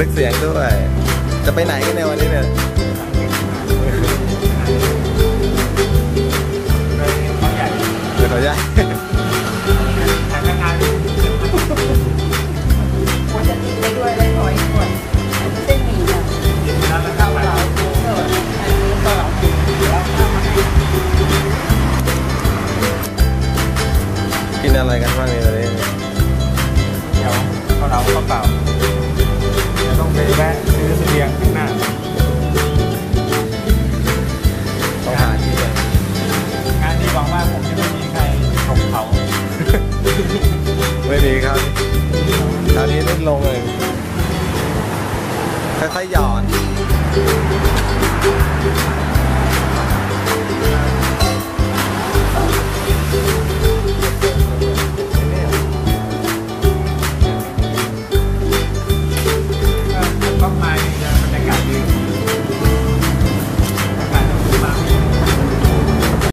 นึกเสียงด้วย จะไปไหนกันในวันนี้เนี่ยเขาใหญ่เดี๋ยวขอาตทางงานควรจะกินไปด้วยเลยหน่อยก่อนอันนี้เส้นหมี่อะกินแล้วแล้วเข้าไปเราเถออันนี้ก็เราแล้วข้าวกินอะไรกันบ้างเนี่ย ผมไม่มีใครของเขาไม่มีครับ คราวนี้ลดลงเลยค่อยๆหย่อน